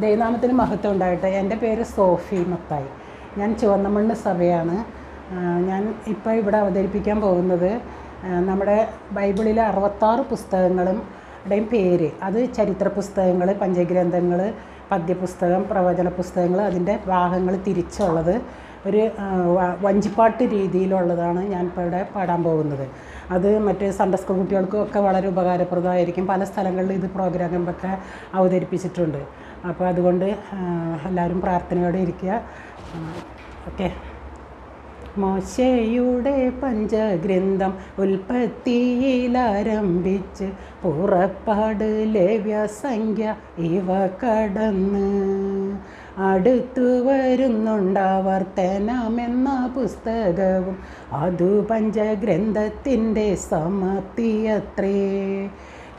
ദൈവനാമത്തിന് മഹത്വം ഉണ്ടാകട്ടെ. എന്റെ പേര് സോഫി മത്തായി. ഞാൻ ചുവന്നമണ്ണ് സഭയാണ്. ഞാൻ ഇപ്പോൾ ഇവിടെ അവതരിപ്പിക്കാൻ പോകുന്നത് നമ്മുടെ ബൈബിളിലെ അറുപത്താറ് പുസ്തകങ്ങളും ടെയും പേര് അത് ചരിത്ര പുസ്തകങ്ങൾ പഞ്ചഗ്രന്ഥങ്ങൾ പദ്യപുസ്തകം പ്രവചന പുസ്തകങ്ങൾ അതിന്റെ ഭാഗങ്ങൾ തിരിച്ചുള്ളത് ഒരു വഞ്ചിപ്പാട്ട് രീതിയിലുള്ളതാണ് ഞാൻ ഇപ്പോൾ ഇവിടെ പാടാൻ പോകുന്നത്. അത് മറ്റ് സൺഡേ സ്കൂൾ കുട്ടികൾക്കും ഒക്കെ വളരെ ഉപകാരപ്രദമായിരിക്കും. പല സ്ഥലങ്ങളിൽ ഇത് പ്രോഗ്രാമൊക്കെ അവതരിപ്പിച്ചിട്ടുണ്ട്. അപ്പോൾ അതുകൊണ്ട് എല്ലാവരും പ്രാർത്ഥനയോടെ ഇരിക്കുക. ഓക്കെ. മോശയുടെ പഞ്ചഗ്രന്ഥം ഉൽപ്പത്തിയിലാരംഭിച്ച് പുറപ്പാട് ലവ്യസംഖ്യ ഇവ കടന്ന് അടുത്തു വരുന്നുണ്ടാവർത്തനമെന്ന പുസ്തകവും അതു പഞ്ചഗ്രന്ഥത്തിന്റെ സമത്തിയത്രേ.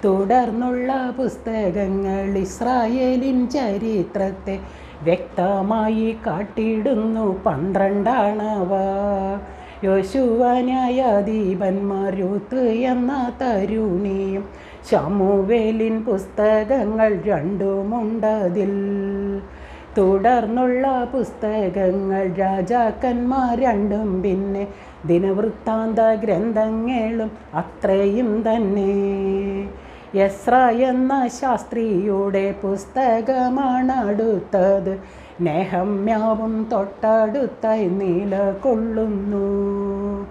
തുടർന്നുള്ള പുസ്തകങ്ങൾ ഇസ്രായേലിൻ ചരിത്രത്തെ വ്യക്തമായി കാട്ടിടുന്നു പന്ത്രണ്ടാണവ. യോശുവനായാദീപന്മാർ യൂത്ത് എന്ന തരുണിയും ശമുവേലിൻ പുസ്തകങ്ങൾ രണ്ടുമുണ്ടതിൽ. തുടർന്നുള്ള പുസ്തകങ്ങൾ രാജാക്കന്മാർ രണ്ടും പിന്നെ ദിനവൃത്താന്ത ഗ്രന്ഥങ്ങളും അത്രയും തന്നെ. യസ്ര എന്ന ശാസ്ത്രിയുടെ പുസ്തകമാണ് അടുത്തത് നേഹമ്യാവും തൊട്ടടുത്തായി നിലകൊള്ളുന്നു.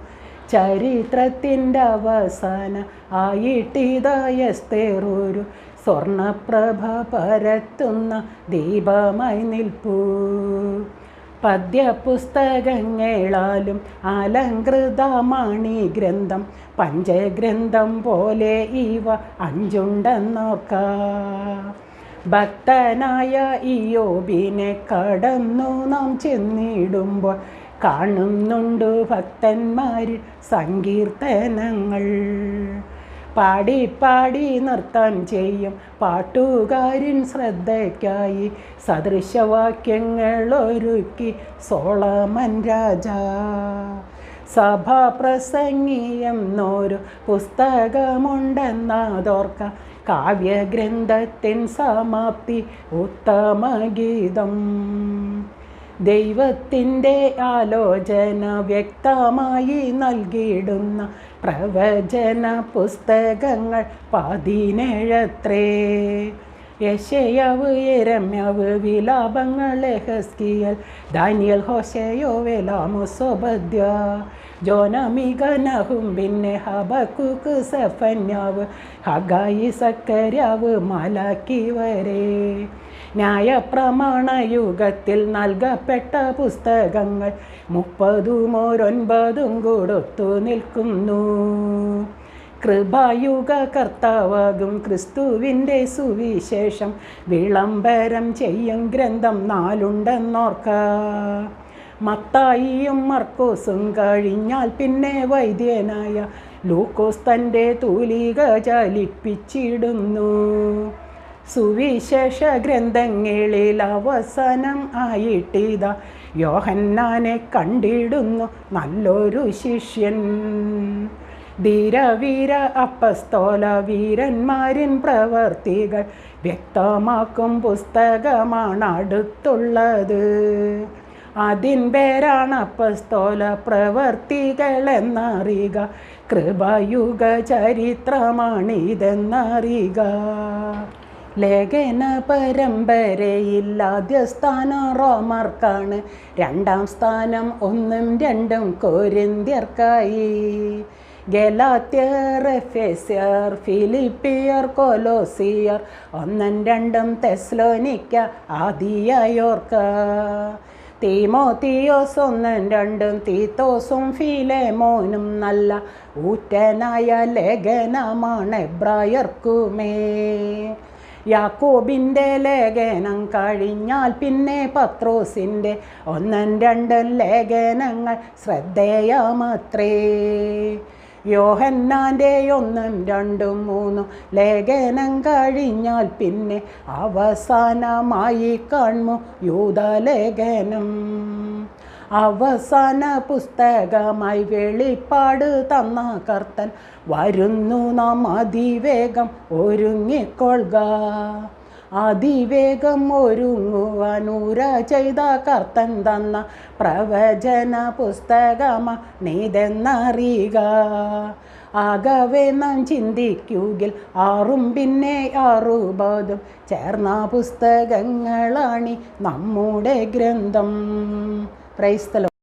ചരിത്രത്തിന്റെ അവസാന ആയിട്ടിതായസ്തേറൊരു സ്വർണപ്രഭ പരത്തുന്ന ദീപമായി നിൽപ്പൂ. പദ്യപുസ്തകങ്ങളാലും അലങ്കൃതമാണി ഗ്രന്ഥം. പഞ്ചഗ്രന്ഥം പോലെ ഇവ അഞ്ചുണ്ടെന്നോർക്കാം ഭക്തനായ ഇയോബിനെ കടന്നു നാം ചെന്നിടുമ്പോൾ കാണുന്നുണ്ട് ഭക്തന്മാരിൽ സങ്കീർത്തനങ്ങൾ. പാടി പാടി നൃത്തം ചെയ്യും. പാട്ടുകാരൻ ശ്രദ്ധയ്ക്കായി സദൃശവാക്യങ്ങൾ ഒരുക്കി സോളമൻ രാജ സഭാപ്രസംഗീയെന്നൊരു പുസ്തകമുണ്ടെന്നതോർക്ക. കാവ്യഗ്രന്ഥത്തിൻ സമാപ്തി ഉത്തമഗീതം. ദൈവത്തിന്റെ ആലോചന വ്യക്തമായി നൽകിയിടുന്ന പ്രവചന പുസ്തകങ്ങൾ പതിനേഴത്രേ. യശയവ് എരമ്യവ് വിലാപങ്ങൾ ഹസ്കിയൽ ദാനിയൽ ഹോശയോ വേലാമുസോബദ്യ ജോനമികനഹും പിന്നെ ഹബക്കുക്ക് സഫന്യാവ് ഹഗായി സക്കര്യാവ് മലാക്കി വരെ. ന്യായപ്രമാണ യുഗത്തിൽ നൽകപ്പെട്ട പുസ്തകങ്ങൾ മുപ്പതും ഒരൊൻപതും കൊടുത്തു നിൽക്കുന്നു. കൃപായുഗ കർത്താവാകും ക്രിസ്തുവിന്റെ സുവിശേഷം. വിളംബരം ചെയ്യും ഗ്രന്ഥം നാലുണ്ടെന്നോർക്ക. മത്തായിയും മർക്കോസും കഴിഞ്ഞാൽ പിന്നെ വൈദ്യനായ ലൂക്കോസ് തന്റെ തൂലിക ചലിപ്പിച്ചിടുന്നു. സുവിശേഷ ഗ്രന്ഥങ്ങളിൽ അവസാനം ആയിട്ടിത. യോഹന്നാനെ കണ്ടിടുന്നു നല്ലൊരു ശിഷ്യൻ. ധീരവീര അപ്പസ്തോല വീരന്മാരിൻ പ്രവർത്തികൾ വ്യക്തമാക്കും പുസ്തകമാണ് അടുത്തുള്ളത്. അതിൻ പേരാണ് അപ്പസ്തോല പ്രവർത്തികൾ എന്നറിയുക. കൃപയുഗ ചരിത്രമാണിതെന്നറിയുക ലേഖന പരമ്പരയിൽ ആദ്യ സ്ഥാനം റോമർക്കാണ്. രണ്ടാം സ്ഥാനം ഒന്നും രണ്ടും കോരിന്ത്യർക്കായി. ഗലാത്യർ എഫേസ്യർ ഫിലിപ്പിയർ കൊലോസിയർ ഒന്നും രണ്ടും തെസ്ലോനിക്ക ആദിയായോർക്ക. തീമോത്തിയോസ് ഒന്നും രണ്ടും തീത്തോസും ഫിലേമോനും നല്ല ഊറ്റനായ ലേഖനമാണ് എബ്രായർക്കുമേ. യാക്കോബിന്റെ ലേഖനം കഴിഞ്ഞാൽ പിന്നെ പത്രോസിന്റെ ഒന്നും രണ്ടും ലേഖനങ്ങൾ ശ്രദ്ധേയമത്രേ. യോഹന്നാന്റെ ഒന്നും രണ്ടും മൂന്നും ലേഖനം കഴിഞ്ഞാൽ പിന്നെ അവസാനമായി കാണുമോ യൂതലേഖനം അവസാന പുസ്തകമായി വെളിപ്പാട് തന്ന കർത്തൻ വരുന്നു നാം അതിവേഗം ഒരുങ്ങിക്കൊള്ളുക. അതിവേഗം ഒരുങ്ങുവാനൂര ചെയ്ത കർത്തൻ തന്ന പ്രവചന പുസ്തകമ നീതെന്നറിയുക. ആകവേ നാം ചിന്തിക്കുകിൽ ആറും പിന്നെ ആറുബോധം ചേർന്ന പുസ്തകങ്ങളാണി നമ്മുടെ ഗ്രന്ഥം. ప్రైస్తలో